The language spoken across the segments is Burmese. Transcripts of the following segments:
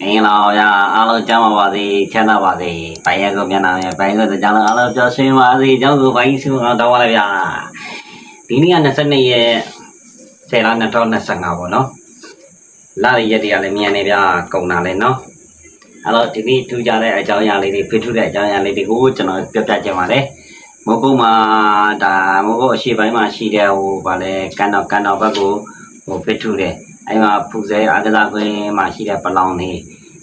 မင်္ဂလာပါဗျာအားလုံးကျမ်းပါပါစေချမ်းသာပါစေဘိုင်ရက်ကိုမျက်နှာရဲ့ဘိုင်ရက်ကိုကြားလုံးအားလုံးပျော်ရွှင်ပါစေကျောင်းကိုဘိုင်းစုအောင်တောင်းပါလေဗျာဒီနေ့က22ရက်10လ2025ပေါ့နော်လာရရက်တွေကလည်းမြန်နေဗျာကုန်တာလဲနော်အဲ့တော့ဒီနေ့ထူးကြတဲ့အကြောင်းအရာလေးတွေဖိထူးတဲ့အကြောင်းအရာလေးတွေကိုကျွန်တော်ပြောပြချင်ပါတယ်မုတ်ကုတ်မှာဒါမုတ်ကုတ်အရှိပိုင်းမှာရှိတဲ့ဟိုဗာလဲကန်တော်ကန်တော်ဘက်ကိုဟိုဖိထူးတယ် အဲ့မှာပူဇဲအာကစားခွင်းမှာရှိတဲ့ပလောင်နေ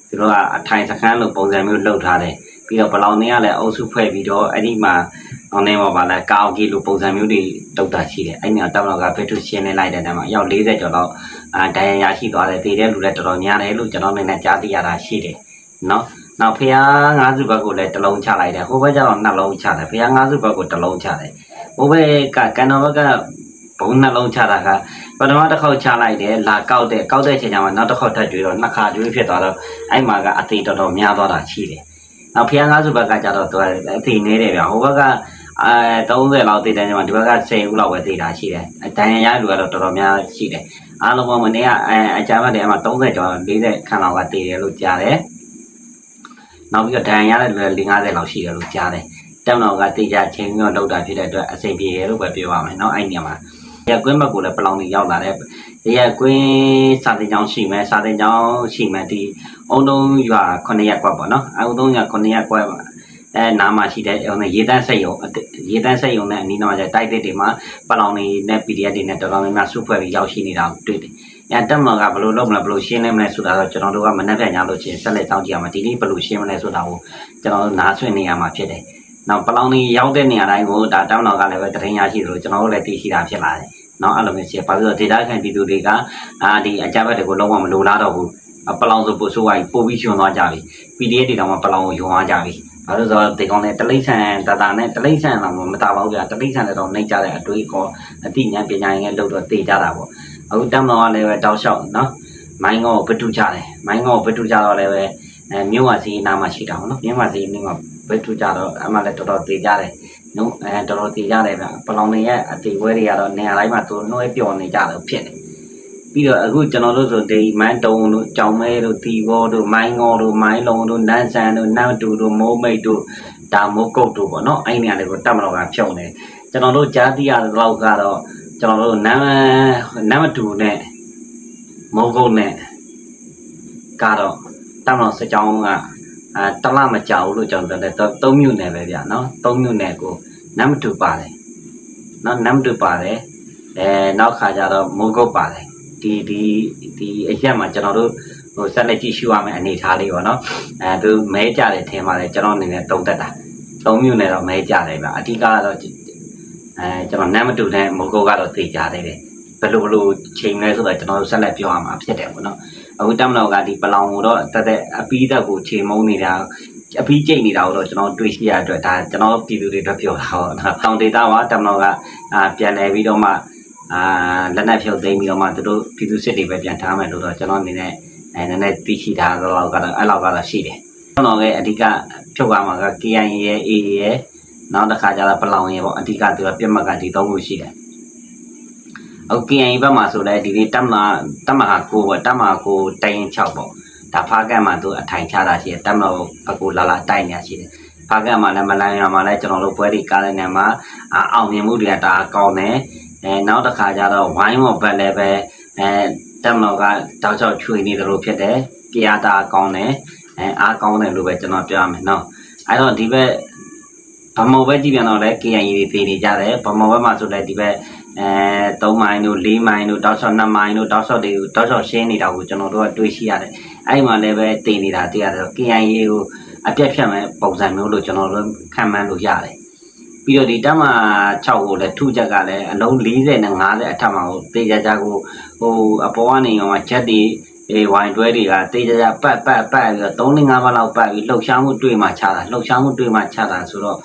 သူတို့ကအထိုင်စခန်းလိုပုံစံမျိုးလုပ်ထားတယ်ပြီးတော့ဘလောင်တွေကလည်းအုပ်စုဖွဲ့ပြီးတော့အဲ့ဒီမှာအောင်နေမှာပါလဲကာအိုကေလိုပုံစံမျိုးတွေတုတ်တာရှိတယ်အဲ့ဒီကတောက်တော့ကဖေထုရှင်းနေလိုက်တဲ့တည်းမှာအယောက်40ကျော်တော့အာဒဏ်ရာရရှိသွားတယ်တည်တဲ့လူလည်းတော်တော်များတယ်လို့ကျွန်တော်အနေနဲ့ကြားသိရတာရှိတယ်နော်နောက်ဖះငါးစုဘက်ကိုလည်းတစ်လုံးချလိုက်တယ်ဟိုဘက်ကျတော့နှလုံးချတယ်ဖះငါးစုဘက်ကိုတစ်လုံးချတယ်ဟိုဘက်ကကန်တော်ဘက်က ဘုံနှလုံးချတာကပထမတစ်ခေါက်ချလိုက်တယ်လာကောက်တယ်ကောက်တဲ့အချိန်ကျမှနောက်တစ်ခေါက်ထပ်ကျွေးတော့နှစ်ခါကျွေးဖြစ်သွားတော့ အဲ့မှာကအသေးတော်တော်များသွားတာရှိတယ်။နောက်ဖျားငါးစုဘက်ကကြတော့သူကအသေးနေတယ်ဗျ။ဟိုဘက်ကအဲ30လောက်သေးတယ်ညီမဒီဘက်က10ဦးလောက်ပဲသေးတာရှိတယ်။အတန်ရရလူကတော့တော်တော်များရှိတယ်။အားလုံးပေါင်းမနေ့ကအဲအကြမ်းတ်တယ်အမှ30ကျော်40ခန့်လောက်ကသေးတယ်လို့ကြားတယ်။နောက်ပြီးတော့ဒဏ်ရာရတဲ့လူလည်း50လောက်ရှိတယ်လို့ကြားတယ်။တက်မတော်ကတေချာချင်းပြီးတော့လောက်တာဖြစ်တဲ့အတွက်အဆင်ပြေတယ်လို့ပဲပြောရမယ်เนาะအဲ့ညမှာ ရကွင်းဘက်ကိုလည်းပလောင်တွေရောက်လာတဲ့ရကွင်းစာတင်ကျောင်းရှိမယ်စာတင်ကျောင်းရှိမယ်ဒီအုံတုံးရွာ9ရက်ကွက်ပေါ့နော်အုံတုံးရွာ9ရက်ကွက်အဲနားမှာရှိတဲ့ဟိုရေတန်းဆက်ရုံရေတန်းဆက်ရုံနဲ့အနီးနားမှာကျတိုက်တစ်တွေမှာပလောင်တွေနဲ့ PDF တွေနဲ့တော်တော်များများစုဖွဲ့ပြီးရောက်ရှိနေတာကိုတွေ့တယ်။အဲတက်မတော်ကဘယ်လိုလုပ်မလဲဘယ်လိုရှင်းနေမလဲဆိုတာတော့ကျွန်တော်တို့ကမနှက်ပြန်ကြလို့ချင်းဆက်လက်တောင်းကြည့်ရမှာဒီနေ့ဘယ်လိုရှင်းမလဲဆိုတာကိုကျွန်တော်တို့နားဆွင့်နေရမှာဖြစ်တယ်။နောက်ပလောင်တွေရောက်တဲ့နေရာတိုင်းကိုဒါတက်မတော်ကလည်းပဲတရင်ရရှိသလိုကျွန်တော်တို့လည်းသိရှိတာဖြစ်လာတယ်။ နော်အဲ့လိုမျိုးရှိပါပြီးတော့ဒေတာခံပြည်သူတွေကအာဒီအကြမ်းဖက်တွေကိုလုံးဝမလိုလားတော့ဘူးပလောင်ဆိုပို့ဆိုးဝိုင်းပို့ပြီးရှင်သွားကြပြီ PDF တွေတောင်မှပလောင်ကိုယုံသွားကြပြီဘာလို့ဆိုတော့ဒီကောင်နဲ့တလိမ့်ဆန်တတာနဲ့တလိမ့်ဆန်တော့မတာပါဘူးဗျာတလိမ့်ဆန်လည်းတော့နှိမ့်ကြတဲ့အတွေးခေါ်အတိညာပညာရင်လည်းလို့တော့သိကြတာပေါ့အခုတမ်တော်ကလည်းပဲတောက်လျှောက်နော်မိုင်းကောကိုဗတုကြတယ်မိုင်းကောကိုဗတုကြတော့လည်းပဲအဲမြို့ဝစီနားမှာရှိတာပေါ့နော်မြို့ဝစီနေမှာဗတုကြတော့အမှလည်းတော်တော်သိကြတယ် နော်အဲတော်တော်သိကြတယ်ဗျပလောင်တွေရဲ့အတိဝဲတွေကတော့နေရာတိုင်းမှာသူနှွဲပျော်နေကြတယ်ဖြစ်တယ်ပြီးတော့အခုကျွန်တော်တို့ဆိုဒီမန်းတုံတို့ကြောင်မဲတို့တီဘောတို့မိုင်းငေါတို့မိုင်းလုံးတို့နန်းဆန်တို့နန်းတူတို့မိုးမိတ်တို့ဒါမိုးကုတ်တို့ပေါ့နော်အဲ့ဒီနေရာတွေကိုတတ်မတော်ကဖြုံနေကျွန်တော်တို့ကြားသိရတဲ့လောက်ကတော့ကျွန်တော်တို့နန်းနန်းမတူနဲ့မိုးကုတ်နဲ့ကတော့တတ်မတော်စကြောင်းက အာတလမကြောက်ဘူးလို့ကျွန်တော်တို့သုံးမြို့နယ်ပဲဗျာနော်သုံးမြို့နယ်ကိုနန်းမတူပါတယ်နော်နန်းမတူပါတယ်အဲနောက်ခါကျတော့မိုးကုတ်ပါတယ်ဒီဒီဒီအရက်မှာကျွန်တော်တို့ဟိုဆက်လက်ကြည့်ရှုရမယ့်အနေအထားလေးပေါ့နော်အဲသူမဲကြတယ်ထင်ပါတယ်ကျွန်တော်အနေနဲ့တုံးတက်တာသုံးမျိုးနဲ့တော့မဲကြတယ်ဗျအဓိကကတော့အဲကျွန်တော်နမ်းမတူတဲ့မိုးကုတ်ကတော့သိကြသေးတယ်ဘယ်လိုဘယ်လိုချိန်လဲဆိုတော့ကျွန်တော်တို့ဆက်လက်ပြောရမှာဖြစ်တယ်ပေါ့နော် အခုတမတော်ကဒီပလောင်ကိုတော့တက်တဲ့အပီးသက်ကိုချိန်မုံနေတာအပီးကျိတ်နေတာကိုတော့ကျွန်တော်တွေးရှိရတဲ့အတွက်ဒါကျွန်တော်ပြည်သူတွေအတွက်ပြောတာဟောတောင်ဒေတာမှာတမတော်ကအာပြန်လည်ပြီးတော့မှအာလက်နက်ဖြုတ်သိမ်းပြီးတော့မှသူတို့ပြည်သူစစ်တွေပဲပြန်ထားမယ်လို့တော့ကျွန်တော်အနေနဲ့အဲနည်းနည်းသိရှိထားတော့ကတော့အဲ့လောက်ကတော့ရှိတယ်။ကျွန်တော်လည်းအဓိကဖြုတ်ရမှာက KIA ရဲ့ AA ရဲ့နောက်တစ်ခါကျတော့ပလောင်ရဲ့ပေါ့အဓိကသူကပြက်မှတ်ကဒီသုံးခုရှိတယ်။ အခု KIA ဘက်မှာဆိုလည်းဒီနေ့တက်မတက်မဟာကိုပေါ့တက်မဟာကိုတိုင်6ပေါ့ဒါဖားကတ်မှာသူအထိုင်ချတာရှိတယ်တက်မဘက်ကိုလာလာတိုက်နေတာရှိတယ်။ဖားကတ်မှာလည်းမလိုင်းရမှာလည်းကျွန်တော်တို့ပွဲဒီကားတဲ့နေရာမှာအာအောင်မြင်မှုတွေကဒါကောင်းတယ်။အဲနောက်တစ်ခါကျတော့ဝိုင်းမော်ဘက်လည်းပဲအဲတက်မတော်ကတောက်ချောက်ချွေနေတယ်လို့ဖြစ်တယ်။ကြရတာကောင်းတယ်။အဲအားကောင်းတယ်လို့ပဲကျွန်တော်ပြောရမယ်နော်။အဲတော့ဒီဘက် ဗမော်ဘက်ကြည့်ပြန်တော့လည်း KNY တွေပြေးနေကြတယ်။ဗမော်ဘက်မှာဆိုလည်းဒီဘက်အဲ3မိုင်တို့4မိုင်တို့တောက်ချောက်2မိုင်တို့တောက်ချောက်တွေကိုတောက်ချောက်ရှင်းနေတာကိုကျွန်တော်တို့ကတွေးရှိရတယ်။အဲဒီမှာလည်းပဲတည်နေတာတွေ့ရတယ်။ KNY ကိုအပြတ်ဖြတ်မဲ့ပုံစံမျိုးလို့ကျွန်တော်တို့ခံမှန်းလို့ရတယ်။ပြီးတော့ဒီတက်မ6ကိုလည်းထုချက်ကလည်းအလုံး40နဲ့50အထက်မှာကိုတေးကြကြကိုဟိုအပေါ်ကနေရောချက်တွေ အေးဝိုင်တွဲတွေကတေးကြကြပတ်ပတ်ပတ်ပြီးတော့3 5ပါးလောက်ပတ်ပြီးလှုပ်ရှားမှုတွေ့မှချတာလှုပ်ရှားမှုတွေ့မှချတာဆိုတော့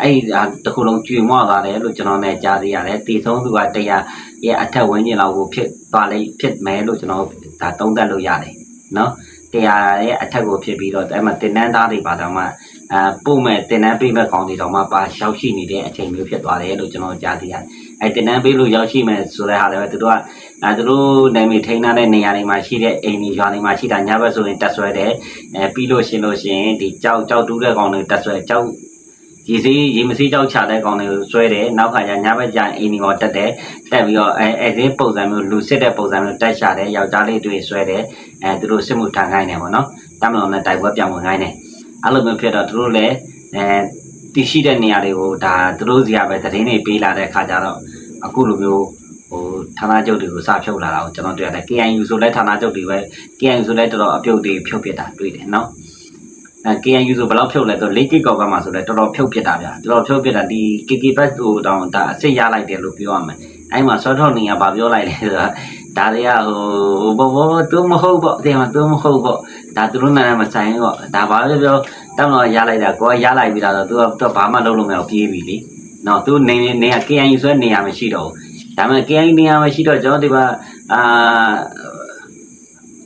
အဲ့ဒီတခုလုံးကျွေမွသွားတယ်လို့ကျွန်တော်လည်းကြားသိရတယ်တေဆုံးသူကတရားရဲ့အထက်ဝန်းကျင်လောက်ကိုဖြစ်သွားလိမ့်ဖြစ်မယ်လို့ကျွန်တော်ဒါသုံးသပ်လို့ရတယ်နော်တရားရဲ့အထက်ကိုဖြစ်ပြီးတော့အဲ့မှာတင်နန်းသားတွေပါတော့မှအဲပို့မဲ့တင်နန်းပေးမဲ့ကောင်တွေတော့မှပါရောက်ရှိနေတဲ့အချိန်မျိုးဖြစ်သွားတယ်လို့ကျွန်တော်ကြားသိရတယ်။အဲတင်နန်းပေးလို့ရောက်ရှိမဲ့ဆိုတဲ့ဟာလည်းပဲသူတို့က အဲသူတို့နိုင်မီထိန်းထားတဲ့နေရာတွေမှာရှိတဲ့အိမ်ကြီးရွာတွေမှာရှိတာညဘက်ဆိုရင်တက်ဆွဲတယ်အဲပြီးလို့ရှင်လို့ရှင်ဒီကြောက်ကြောက်တူးတဲ့ကောင်တွေတက်ဆွဲကြောက်ရေစီးရေမစီးကြောက်ချတဲ့ကောင်တွေကိုဆွဲတယ်နောက်ခါကျညဘက်ကျရင်အိမ်ကြီးပေါ်တက်တယ်တက်ပြီးတော့အဲအဲစင်းပုံစံမျိုးလူစစ်တဲ့ပုံစံမျိုးတက်ချတယ်ယောက်ျားလေးတွေဆွဲတယ်အဲသူတို့စစ်မှုထမ်းခိုင်းတယ်ပေါ့နော်တမန်တော်နဲ့တိုက်ပွဲပြောင်းဝင်ခိုင်းတယ်အဲ့လိုမျိုးဖြစ်တော့သူတို့လည်းအဲတည်ရှိတဲ့နေရာတွေကိုဒါသူတို့စီကပဲသတင်းတွေပေးလာတဲ့ခါကျတော့အခုလိုမျိုး ဟိုဌာနချုပ်တွေကိုစဖြုတ်လာတာကိုကျွန်တော်တွေ့ရတယ် KNU ဆိုလဲဌာနချုပ်တွေပဲ KNU ဆိုလဲတော်တော်အပြုတ်တွေဖြုတ်ပစ်တာတွေ့တယ်နော်အဲ KNU ဆိုဘယ်လောက်ဖြုတ်လဲဆို၄ကစ်ကောက်ကမှဆိုလဲတော်တော်ဖြုတ်ပစ်တာဗျာတော်တော်ဖြုတ်ပစ်တာဒီ KK Bus ကိုတောင်ဒါအစ်စ်ရလိုက်တယ်လို့ပြောရမယ်အဲ့မှာစောထောက်နေကဗာပြောလိုက်လဲဆိုတော့ဒါတွေကဟိုဘောဘောသူမဟုတ်ပေါ့တဲ့မှာသူမဟုတ်ပေါ့ဒါသူတို့နာမဆိုင်ပေါ့ဒါဘာပြောပြောတောင်းတော့ရလိုက်တာကိုကရလိုက်ပြီလားဆိုတော့ तू ကဘာမှလုပ်လို့မရဘူးပြေးပြီလေနော် तू နေနေက KNU ဆိုတဲ့နေရာမရှိတော့ဘူး ဒါပေမဲ့ KNU နေရာမရှိတော့ကျွန်တော်ဒီကအာ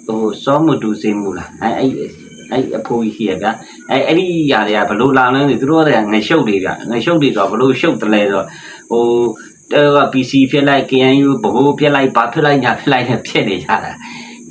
ဟိုစောမတူစင်းမူလားအဲအဲ့အဲ့အဖိုးကြီးရှိရဗျအဲအဲ့ဒီຢာတွေကဘလို့လာလဲဆိုသူတို့ကငရှုပ်တွေဗျငရှုပ်တွေဆိုဘလို့ရှုပ်တယ်လဲဆိုဟိုတော့ PC ဖြစ်လိုက် KNU ဘိုးဖြစ်လိုက်ဘာဖြစ်လိုက်ညာဖြစ်လိုက်နဲ့ဖြစ်နေကြတာ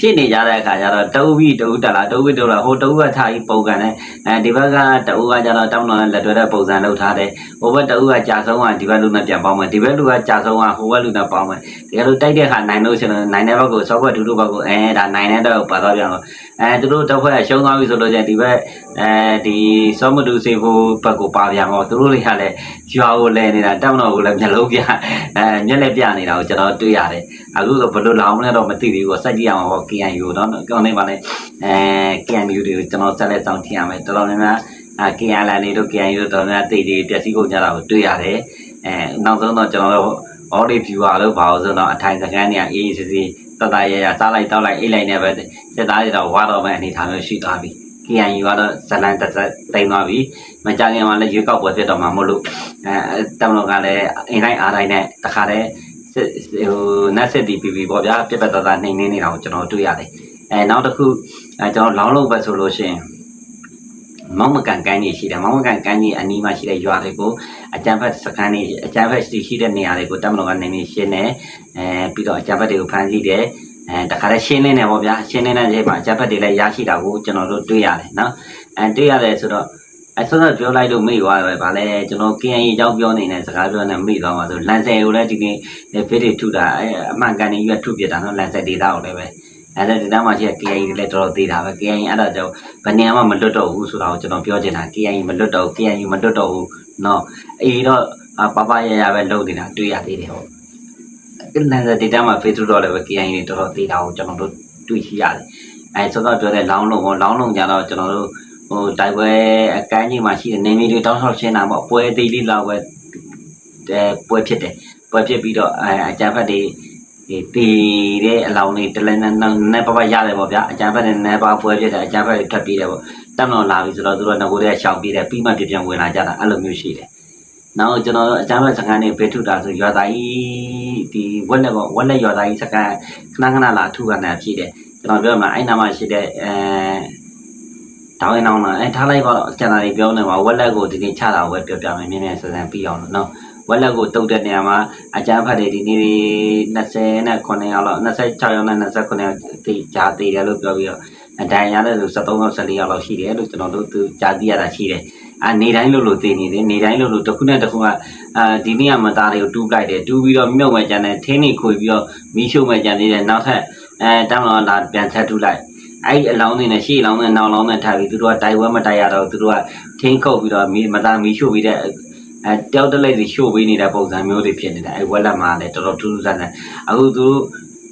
ဖြစ်နေကြတဲ့အခါကျတော့တအုပ်ပြီးတအုပ်တက်လာတအုပ်ပြီးတအုပ်လာဟိုတအုပ်ကထားပြီးပုံကန်တယ်အဲဒီဘက်ကတအုပ်ကကျတော့တောင်းတော်နဲ့လက်တွဲတဲ့ပုံစံလုပ်ထားတယ်ဟိုဘက်တအုပ်ကကြာဆုံးကဒီဘက်လူနဲ့ပြန်ပေါင်းမယ်ဒီဘက်လူကကြာဆုံးကဟိုဘက်လူနဲ့ပေါင်းမယ်တကယ်လို့တိုက်တဲ့အခါနိုင်လို့ရှိရင်နိုင်တဲ့ဘက်ကိုစောဘက်ဒူဒူဘက်ကိုအဲဒါနိုင်တဲ့တော့ပါသွားပြန်တော့ အဲသူတို့တစ်ဖွဲ့ကရှုံးသွားပြီဆိုလို့ကျရင်ဒီဘက်အဲဒီစောမတူစေဖို့ဘက်ကိုပါပြန်တော့သူတို့တွေကလည်းရွာကိုလဲနေတာတောင်းတော်ကိုလည်းမျက်လုံးပြအဲမျက်လက်ပြနေတာကိုကျွန်တော်တွေ့ရတယ်အခုဆိုဘယ်လိုလောင်းလဲတော့မသိသေးဘူးစက်ကြည့်အောင်ပေါ့ KNU တော့ကောင်းနေပါလေအဲ KNU တွေကိုကျွန်တော်ဆက်လက်ဆောင်ထင်ရမယ်တော်တော်များများအဲ KNL နေတို့ KNU တို့တော်များများတည်တည်ပျက်စီးကုန်ကြတာကိုတွေ့ရတယ်အဲနောက်ဆုံးတော့ကျွန်တော်တို့ audit viewer လို့ပါအောင်ဆိုတော့အထိုင်စကန်နေအေးအေးဆေးဆေး တတရရစားလိုက်တောက်လိုက်အိတ်လိုက်နေပဲစစ်သားတွေတော့ဝါတော့မဲ့အနေထားမျိုးရှိသွားပြီ KNU ကတော့ဇလန်တက်တက်တိမ်သွားပြီမကြခင်မှာလည်းရွေးကောက်ပွဲဖြစ်တော့မှာမဟုတ်လို့အဲတမလို့ကလည်းအင်တိုင်းအားတိုင်းနဲ့တခါတည်းစစ်ဟိုနက်စစ်တီ PP ပေါ့ဗျာပြက်ပြက်သားသားနှိမ့်နေနေတာကိုကျွန်တော်တွေ့ရတယ်အဲနောက်တစ်ခုအဲကျွန်တော်လောင်းလို့ပဲဆိုလို့ရှိရင် မောင်မကန်ကိုင်းကြီးရှိတယ်မောင်မကန်ကိုင်းကြီးအနီးမှာရှိတဲ့ရွာတွေကိုအကြံဖက်စကန်နေအကြံဖက်ရှိတဲ့နေရာတွေကိုတမလို့ကနေနေရှင်းနေအဲပြီးတော့အကြံဖက်တွေကိုဖမ်းဆီးတယ်အဲတခါတည်းရှင်းလင်းနေပေါ့ဗျာရှင်းလင်းတဲ့ချိန်မှာအကြက်ဖက်တွေလည်းရရှိတာကိုကျွန်တော်တို့တွေ့ရတယ်နော်အဲတွေ့ရတယ်ဆိုတော့အဲဆိုတော့ပြောလိုက်လို့မေ့သွားတယ်ဗာလဲကျွန်တော် KNY အကြောင်းပြောနေတဲ့စကားပြောနေမေ့သွားမှာဆိုလန်ဆယ်ကိုလည်းဒီနေ့ဗီဒီထုတာအဲအမှန်ကန်နေရွက်ထုပြတာနော်လန်ဆယ်ဒေတာကိုလည်းပဲ အဲ့ဒါဒီနားမှာရှိတဲ့ KNY တွေလည်းတော်တော်သေးတာပဲ KNY အဲ့ဒါကြောင့်ဘယ်နေရာမှမလွတ်တော့ဘူးဆိုတာကိုကျွန်တော်ပြောချင်တာ KNY မလွတ်တော့ KNY မလွတ်တော့ဘူးနော်အေးတော့ပပရရပဲလုပ်နေတာတွေ့ရသေးတယ်ဟုတ်လန်တဲ့ data မှာ Facebook တော့လည်းပဲ KI တွေတော်တော်သေးတာကိုကျွန်တော်တို့တွေ့ရှိရတယ်။အဲဆိုတော့ပြောတဲ့လောင်းလုံးကိုလောင်းလုံးကြတော့ကျွန်တော်တို့ဟိုတိုက်ပွဲအကန်းကြီးမှာရှိတဲ့နေမီတွေတောင်းထောက်ရှင်းတာပေါ့ပွဲသေးလေးလောက်ပဲအဲပွဲဖြစ်တယ်။ပွဲဖြစ်ပြီးတော့အဲအကြံဖက်တွေ ဒီတီတဲ့အလောင်းလေးတလည်းနဲ့နဲ့ပပရတယ်ပေါ့ဗျာအကြံဖက်နဲ့နဲ့ပါပွဲဖြစ်တယ်အကြံဖက်တွေထွက်ပြေးတယ်ပေါ့တမ်းတော့လာပြီဆိုတော့သူတို့ကငကိုတွေကရှောင်ပြေးတယ်ပြီးမှပြပြန်ဝင်လာကြတာအဲ့လိုမျိုးရှိတယ်။နောက်ကျွန်တော်အကြမ်းဖက်စကန်နေဖေထုတာဆိုရွာသားကြီးဒီဝက်လက်ပေါ့ဝက်လက်ရွာသားကြီးစကန်ခဏခဏလာထုကနေဖြစ်တယ်ကျွန်တော်ပြောမှာအဲ့နာမှာရှိတဲ့အဲတောင်းရင်အောင်လားအဲထားလိုက်ပါတော့ကျန်တာတွေပြောနေမှာဝက်လက်ကိုဒီနေ့ချတာဝက်ပြောပြမယ်မြင်မြင်ဆန်ဆန်ပြီးအောင်လို့နော် ဝက်လက်ကိုတုတ်တဲ့နေရာမှာအကြမ်းဖက်တွေဒီနေ့20နဲ့9ရောက်လောက်26ရောက်နဲ့29ရောက်ဒီကြာသေးတယ်လို့ပြောပြီးတော့အတိုင်းရတဲ့လူ73ရောက်14ရောက်လောက်ရှိတယ်လို့ကျွန်တော်တို့သူကြာသိရတာရှိတယ်အာနေတိုင်းလို့လို့သိနေတယ်နေတိုင်းလို့လို့တစ်ခုနဲ့တစ်ခုကအာဒီနေ့ကမသားတွေကိုတူးလိုက်တယ်တူးပြီးတော့မြုပ်မဲ့ကြံတယ်ထင်းနေခွေပြီးတော့မီးရှို့မဲ့ကြံသေးတယ်နောက်ထပ်အဲတောင်းတော့လာပြန်ဆက်တူးလိုက်အဲ့ဒီအလောင်းတွေနဲ့ရှေ့လောင်းနဲ့နောက်လောင်းနဲ့ထားပြီးသူတို့ကတိုင်ဝဲမတိုင်ရတော့သူတို့ကထင်းခုတ်ပြီးတော့မီးမသားမီးရှို့ပြီးတဲ့ အဲတောက်တလိုက်စီရှို့ပေးနေတဲ့ပုံစံမျိုးတွေဖြစ်နေတယ်အဲဝက်လက်မှာလည်းတော်တော်ထူးထူးဆန်းဆန်းအခုသူတို့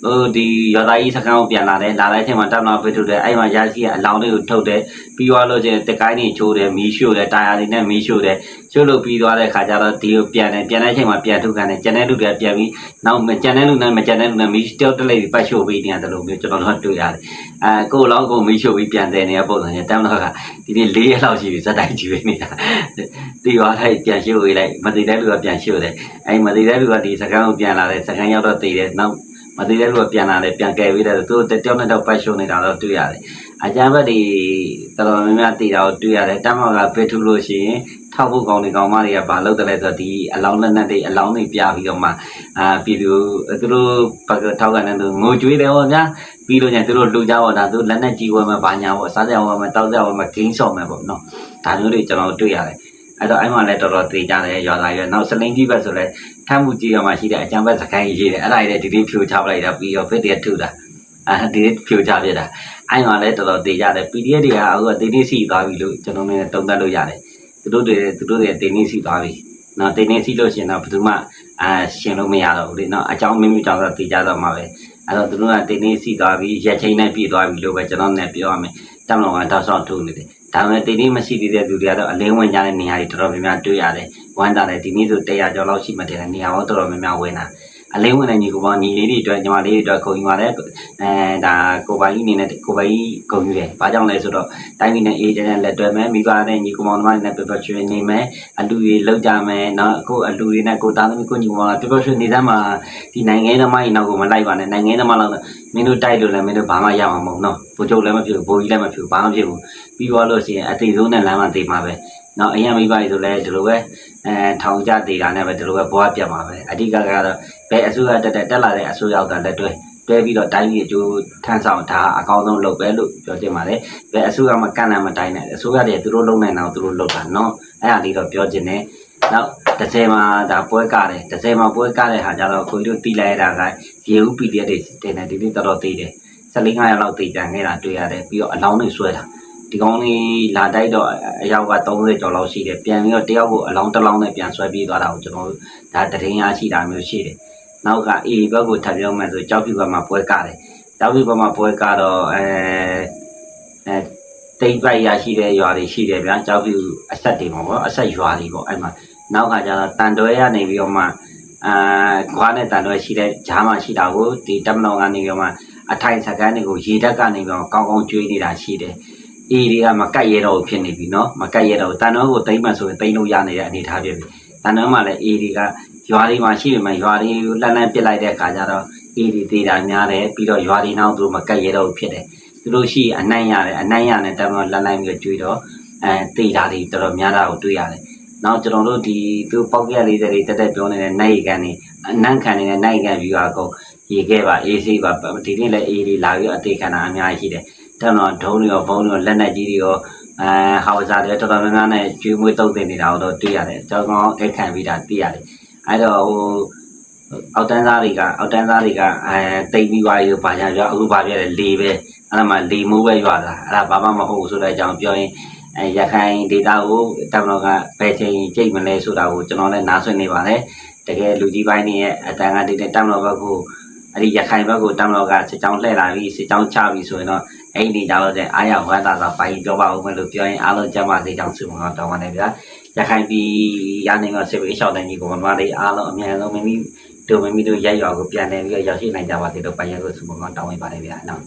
ဟိုဒီရော်သားကြီးစကန်းကိုပြန်လာတယ်လာတဲ့အချိန်မှာတောက်နောက်ဖိထုတ်တယ်အဲ့မှာရရှိတဲ့အလောင်းတွေကိုထုတ်တယ်ပြီးသွားလို့ချင်းတကိုင်းတွေချိုးတယ်မီးရှို့တယ်တာယာတွေနဲ့မီးရှို့တယ်ရှို့လို့ပြီးသွားတဲ့ခါကျတော့ဒီကိုပြန်တယ်ပြန်တဲ့အချိန်မှာပြန်ထုတ်ကန်တယ်ကျန်တဲ့လူတွေပြန်ပြီးနောက်ကျန်တဲ့လူနဲ့မကျန်တဲ့လူနဲ့မီးတောက်တလိုက်ပြီးပတ်ရှို့ပေးနေရတယ်လို့မျိုးကျွန်တော်တို့တွေ့ရတယ်အဲကိုလောင်းကိုမီးရှို့ပြီးပြန်တယ်နေတဲ့ပုံစံနဲ့တောက်တော့ကဒီနေ့၄ရက်လောက်ရှိပြီဇက်တိုက်ကြည့်ပေးနေတာတီသွားလိုက်ပြန်ရှို့ပေးလိုက်မသိတဲ့လူကပြန်ရှို့တယ်အဲ့မသိတဲ့လူကဒီစကန်းကိုပြန်လာတယ်စကန်းရောက်တော့တည်တယ်နောက် မသေးတဲ့လူကပြန်လာတယ်ပြန်ကယ်ပြီးတယ်သူတို့တယောက်နဲ့တော့ပတ်ရှုံနေတာတော့တွေ့ရတယ်အကြမ်းဖက်တွေတော်တော်များများတည်တာကိုတွေ့ရတယ်တမကဖေထုလို့ရှိရင်ထောက်ဖို့ကောင်းနေကောင်းမတွေကဘာလုပ်တယ်လဲဆိုတော့ဒီအလောင်းလက်နက်တွေအလောင်းတွေပြပြီးတော့မှအာပြည်သူသူတို့ဘက်ကထောက်ကနေသူငိုကြွေးတယ်ဟောဗျာပြီးလို့ညသူတို့လူကြတော့ဒါသူလက်နက်ကြီးဝယ်မှာဘာညာပေါ့စားကြဝယ်မှာတောက်ကြဝယ်မှာဂိမ်းဆော့မှာပေါ့နော်ဒါမျိုးတွေကျွန်တော်တွေ့ရတယ် အဲ့တော့အဲ့မှာလည်းတော်တော်သိကြတယ်ရွာသားရွာနောက်စလင်းကြီးဘက်ဆိုလဲထမ်းမှုကြီးရမှာရှိတဲ့အကြံဘက်စကိုင်းရေးတယ်အဲ့ဒါတွေဒီလေးဖြိုချပလိုက်တာပြီးတော့ဖစ်တရထူတာအဲဒီဖြိုချပြတာအဲ့မှာလည်းတော်တော်သိကြတယ် PDF တွေကအခုကတင်းတင်းစီသွားပြီလို့ကျွန်တော်လည်းတုံ့တက်လို့ရတယ်သူတို့တွေသူတို့တွေတင်းနေစီသွားပြီ။နော်တင်းနေစီလို့ရှရင်တော့ဘယ်သူမှအာရှင်လို့မရတော့ဘူးလေနော်အကြောင်းမင်းမျိုးကြောင့်တော့သိကြတော့မှာပဲအဲ့တော့သူတို့ကတင်းနေစီသွားပြီရက်ချင်းနဲ့ပြည်သွားပြီလို့ပဲကျွန်တော်လည်းပြောရမယ်။တောင်းတော့ကတောက်ဆောက်ထုတ်နေတယ်။ ဒါပေမဲ့တင်းနေမရှိသေးတဲ့သူတွေကတော့အလင်းဝင်ကြတဲ့နေရာတွေတော်တော်များများတွေ့ရတယ်။ဝမ်းတာတယ်ဒီနေ့ဆို100ကျော်လောက်ရှိမှတယ်နေရာတော့တော်တော်များများဝင်တာ အလင်းဝင်တဲ့ညီကောင်ညီလေးတွေအတွက်ညီမလေးတွေအတွက်ခုံယူပါတယ်အဲဒါကိုပိုင်ကြီးအနေနဲ့ကိုပိုင်ကြီးဂုံယူတယ်။ဘာကြောင့်လဲဆိုတော့တိုင်းပြည်နဲ့အေဂျင့်နဲ့လက်တွဲမယ်မိဘနဲ့ညီကောင်မောင်နှမတွေနဲ့ paper train နေမယ်အလူတွေလောက်ကြမယ်နော်အခုအလူတွေနဲ့ကိုသားသမီးကိုညီကောင်က paper train နေသားမှာဒီနိုင်ငံသမားကြီးနောက်ကိုမလိုက်ပါနဲ့နိုင်ငံသမားလောက်မင်းတို့တိုက်လို့လည်းမင်းတို့ဘာမှရမှာမဟုတ်နော်ဘိုးချုပ်လည်းမဖြစ်ဘူးဘိုးကြီးလည်းမဖြစ်ဘူးဘာမှဖြစ်ဘူးပြီးသွားလို့ရှိရင်အတိတ်ဆုံးနဲ့လမ်းမသေးမှာပဲနော်အရင်မိဘကြီးဆိုလည်းဒီလိုပဲအဲထောင်ကြသေးတာနဲ့ပဲဒီလိုပဲဘွားပြတ်မှာပဲအဓိကကတော့ဘ ယ်အစိုးရတက်တက်တက်လာတဲ့အစိုးရကလက်တွဲတွဲပြီးတော့တိုင်းပြည်အကျိုးထမ်းဆောင်ဒါအကောင်းဆုံးလုပ်ပဲလို့ပြောချင်ပါတယ်ဘယ်အစိုးရမှကန့်လန့်မတိုင်းနဲ့အစိုးရတွေသူတို့လုပ်နိုင်အောင်သူတို့လုပ်တာနော်အဲ့ဒါလေးတော့ပြောချင်တယ်နောက်တစ်ဆယ်မှာဒါပွဲကတယ်တစ်ဆယ်မှာပွဲကတဲ့ဟာကြတော့ကိုကြီးတို့တီးလိုက်တာကရေဦး PDF တွေတင်တယ်ဒီနေ့တော်တော်သေးတယ်15ရက်လောက်တေးကြံခဲ့တာတွေ့ရတယ်ပြီးတော့အလောင်းတွေဆွဲတာဒီကောင်းလေးလာတိုက်တော့အယောက်က30ကျော်လောက်ရှိတယ်ပြန်ပြီးတော့တယောက်ကိုအလောင်းတစ်လောင်းနဲ့ပြန်ဆွဲပြေးသွားတာကိုကျွန်တော်တို့ဒါတရင်ရရှိတာမျိုးရှိတယ် နောက်က A ဘက်ကိုထပ်ပြောမယ်ဆိုကြောက်ဖြူဘက်မှာပွဲကားတယ်ကြောက်ဖြူဘက်မှာပွဲကားတော့အဲအဲတိတ်ပိုက်ရရှိတဲ့ရွာတွေရှိတယ်ဗျာကြောက်ဖြူအဆက်တွေပေါ့အဆက်ရွာတွေပေါ့အဲ့မှာနောက်ကကျတော့တန်တွဲရနေပြီးတော့မှအာခွားနဲ့တန်တော့ရှိတဲ့ဈာမှရှိတာကိုဒီတမနောကနေပြီးတော့မှအထိုင်စကန်တွေကိုရေဓာတ်ကနေပြီးတော့ကောင်းကောင်းကျွေးနေတာရှိတယ်။အေးတွေကမကတ်ရတော့ဖြစ်နေပြီနော်။မကတ်ရတော့တန်တော့ကိုတိမ့်မှဆိုရင်တိမ့်လို့ရနေတဲ့အနေအထားဖြစ်ပြီ။တန်တော့မှလည်းအေးတွေက ရွာတွေမှာရှိပေမဲ့ရွာတွေလှမ်းလှမ်းပစ်လိုက်တဲ့အခါကျတော့အေးတွေသေးတာများတယ်ပြီးတော့ရွာတွေနောက်သူတို့မကတ်ရတော့ဖြစ်တယ်သူတို့ရှိအနိုင်ရတယ်အနိုင်ရနဲ့တန်တော်လှမ်းလှမ်းပြီးကျွေးတော့အဲသေးတာတွေတော်တော်များတာကိုတွေ့ရတယ်နောက်ကျွန်တော်တို့ဒီသူပေါက်ရလေးတွေတက်တက်ပြောနေတဲ့နိုင်ကန်နေအနန်းခံနေတဲ့နိုင်ကန်ပြီးတော့ကိုရေခဲ့ပါအေးစိပါဒီနေ့လည်းအေးလေးလာပြီးအသေးခံတာအများကြီးရှိတယ်တက်တော့ဒုံးတွေရောဘုံတွေရောလက်နက်ကြီးတွေရောအဲဟောက်စားတွေတော်တော်များများနဲ့ကျွေးမွေးတုံးတင်နေတာတော့တွေ့ရတယ်ကျွန်တော်အိတ်ခံပြီးတာသိရတယ် အဲတော့ဟိုအောက်တန်းသားတွေကအောက်တန်းသားတွေကအဲတိတ်ပြီးွားရောပါကြကြအခုပါပြတယ်လေပဲအဲ့ဒါမှလေမိုးပဲရွာတာအဲ့ဒါဘာမှမဟုတ်ဘူးဆိုတဲ့အကြောင်းပြောရင်အဲရခိုင်ဒေတာကိုတမတော်ကဘယ်ချိန်ကြိတ်မလဲဆိုတာကိုကျွန်တော်လည်းနားဆွနေပါတယ်တကယ်လူကြီးပိုင်းတွေရဲ့အတန်ကတိတဲ့တမတော်ဘက်ကိုအဲ့ဒီရခိုင်ဘက်ကိုတမတော်ကစစ်ကြောင်းလှည့်လာပြီးစစ်ကြောင်းချပြီးဆိုရင်တော့အဲ့ဒီကြတော့တဲ့အားရဝမ်းသာသာပိုင်းပြောပါဦးမယ်လို့ပြောရင်အားလုံးကြမ်းပါသေးကြောင်းဆုမကောင်းတောင်းပါတယ်ဗျာ ရခိုင်ပြည်ရနိုင်ကစစ်ပေးလျှောက်တဲ့ညီကောင်မလေးအားလုံးအများဆုံးမိမိတို့မိမိတို့ရိုက်ရွာကိုပြန်နေပြီးရောက်ရှိနိုင်ကြပါသေးလို့ပိုင်ရလို့ဆုမကောင်းတောင်းပေးပါတယ်ဗျာနော်